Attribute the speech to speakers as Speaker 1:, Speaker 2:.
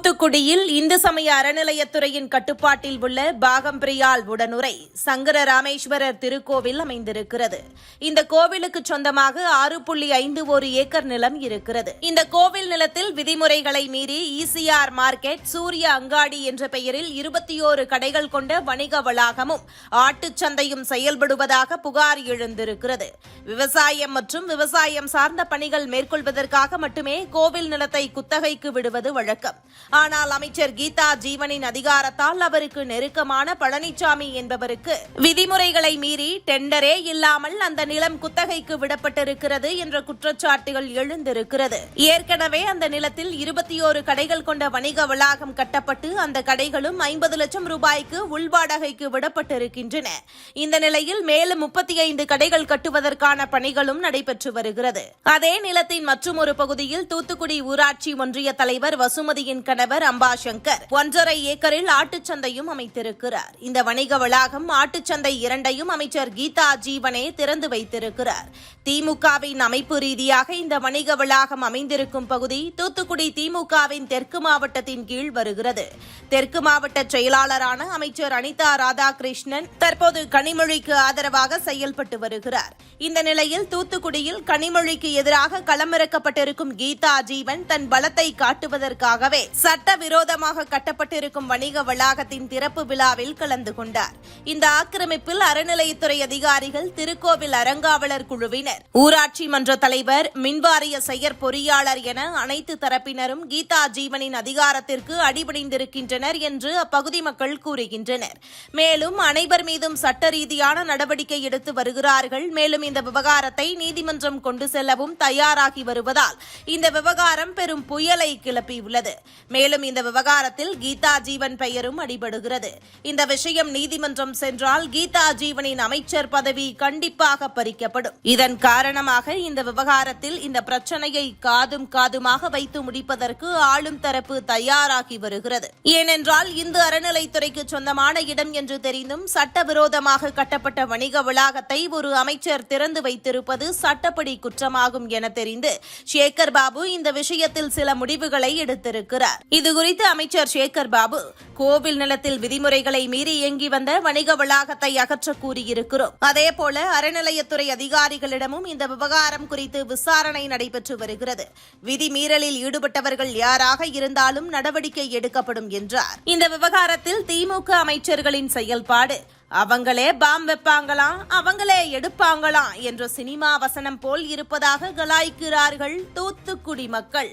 Speaker 1: தூத்துக்குடியில் இந்து சமய அறநிலையத்துறையின் கட்டுப்பாட்டில் உள்ள பாகம்பிரியால் உடனுரை சங்கர ராமேஸ்வரர் திருக்கோவில் அமைந்திருக்கிறது. இந்த கோவிலுக்கு சொந்தமாக ஆறு புள்ளி ஐந்து ஒரு ஏக்கர் நிலம் இருக்கிறது. இந்த கோவில் நிலத்தில் விதிமுறைகளை மீறி இசிஆர் மார்க்கெட் சூரிய அங்காடி என்ற பெயரில் இருபத்தி ஓரு கடைகள் கொண்ட வணிக வளாகமும் ஆட்டுச்சந்தையும் செயல்படுவதாக புகார் எழுந்திருக்கிறது. விவசாயம் மற்றும் விவசாயம் சார்ந்த பணிகள் மேற்கொள்வதற்காக மட்டுமே கோவில் நிலத்தை குத்தகைக்கு விடுவது வழக்கம். ஆனால் அமைச்சர் கீதா ஜீவனின் அதிகாரத்தால் அவருக்கு நெருக்கமான பழனிசாமி என்பவருக்கு விதிமுறைகளை மீறி டெண்டரே இல்லாமல் அந்த நிலம் குத்தகைக்கு விடப்பட்டிருக்கிறது என்ற குற்றச்சாட்டுகள் எழுந்திருக்கிறது. ஏற்கனவே அந்த நிலத்தில் இருபத்தி ஓரு கடைகள் கொண்ட வணிக வளாகம் கட்டப்பட்டு அந்த கடைகளும் ஐம்பது லட்சம் ரூபாய்க்கு உள்வாடகைக்கு விடப்பட்டிருக்கின்றன. இந்த நிலையில் மேலும் முப்பத்தி ஐந்து கடைகள் கட்டுவதற்கான பணிகளும் நடைபெற்று வருகிறது. அதே நிலத்தின் மற்றும் ஒரு பகுதியில் தூத்துக்குடி ஊராட்சி ஒன்றிய தலைவர் வசுமதியின் கணவர் அம்பாசங்கர். ஒன்றரை ஏக்கரில் ஆட்டுச்சந்தையும் அமைத்திருக்கிறார். இந்த வணிக வளாகம் ஆட்டுச்சந்தை இரண்டையும் அமைச்சர் கீதா ஜீவனே திறந்து வைத்திருக்கிறார். திமுகவின் அமைப்பு ரீதியாக இந்த வணிக வளாகம் அமைந்திருக்கும் பகுதி தூத்துக்குடி திமுகவின் தெற்கு மாவட்டத்தின் கீழ் வருகிறது. தெற்கு மாவட்ட செயலாளரான அமைச்சர் அனிதா ராதாகிருஷ்ணன் தற்போது கனிமொழிக்கு ஆதரவாக செயல்பட்டு வருகிறார். இந்த நிலையில் தூத்துக்குடியில் கனிமொழிக்கு எதிராக களமிறக்கப்பட்டிருக்கும் கீதா ஜீவன் தன் பலத்தை காட்டுவதற்காகவே சட்டவிரோதமாக கட்டப்பட்டிருக்கும் வணிக வளாகத்தின் திறப்பு விழாவில் கலந்து கொண்டார். இந்த ஆக்கிரமிப்பில் அறநிலையத்துறை அதிகாரிகள் திருக்கோவில் அறங்காவலர் குழுவினர் ஊராட்சி மன்ற தலைவர் மின்வாரிய செயற் பொறியாளர் என அனைத்து தரப்பினரும் கீதா ஜீவனின் அதிகாரத்திற்கு அடிபணிந்திருக்கின்றனர் என்று அப்பகுதி மக்கள் கூறுகின்றனர். மேலும் அனைவர் மீதும் சட்ட ரீதியான நடவடிக்கை எடுத்து வருகிறார்கள். மேலும் இந்த விவகாரத்தை நீதிமன்றம் கொண்டு செல்லவும் தயாராகி வருவதால் இந்த விவகாரம் பெரும் புயலை கிளப்பியுள்ளது. மேலும் இந்த விவகாரத்தில் கீதா ஜீவன் பெயரும் அடிபடுகிறது. இந்த விஷயம் நீதிமன்றம் சென்றால் கீதா ஜீவனின் அமைச்சர் பதவி கண்டிப்பாக பறிக்கப்படும். இதன் காரணமாக இந்த விவகாரத்தில் இந்த பிரச்சனையை காதும் காதுமாக வைத்து முடிப்பதற்கு ஆளும் தரப்பு தயாராகி வருகிறது. ஏனென்றால் இந்து அறநிலைத்துறைக்கு சொந்தமான இடம் என்று தெரிந்தும் சட்டவிரோதமாக கட்டப்பட்ட வணிக வளாகத்தை ஒரு அமைச்சர் திறந்து வைத்திருப்பது சட்டப்படி குற்றமாகும் என தெரிந்து சேகர் பாபு இந்த விஷயத்தில் சில முடிவுகளை எடுத்திருக்கிறார். இதுகுறித்து அமைச்சர் சேகர் பாபு கோவில் நிலத்தில் விதிமுறைகளை மீறி இயங்கி வந்த வணிக வளாகத்தை அகற்ற கூறியிருக்கிறோம் அதேபோல அறநிலையத்துறை அதிகாரிகளிடமும் இந்த விவகாரம் குறித்து விசாரணை நடைபெற்று வருகிறது. விதிமீறலில் ஈடுபட்டவர்கள் யாராக இருந்தாலும் நடவடிக்கை எடுக்கப்படும் என்றார். இந்த விவகாரத்தில் திமுக அமைச்சர்களின் செயல்பாடு அவங்களே பாம் வைப்பாங்களாம் அவங்களே எடுப்பாங்களாம் என்ற சினிமா வசனம் போல் இருப்பதாக கலாய்க்கிறார்கள் தூத்துக்குடி மக்கள்.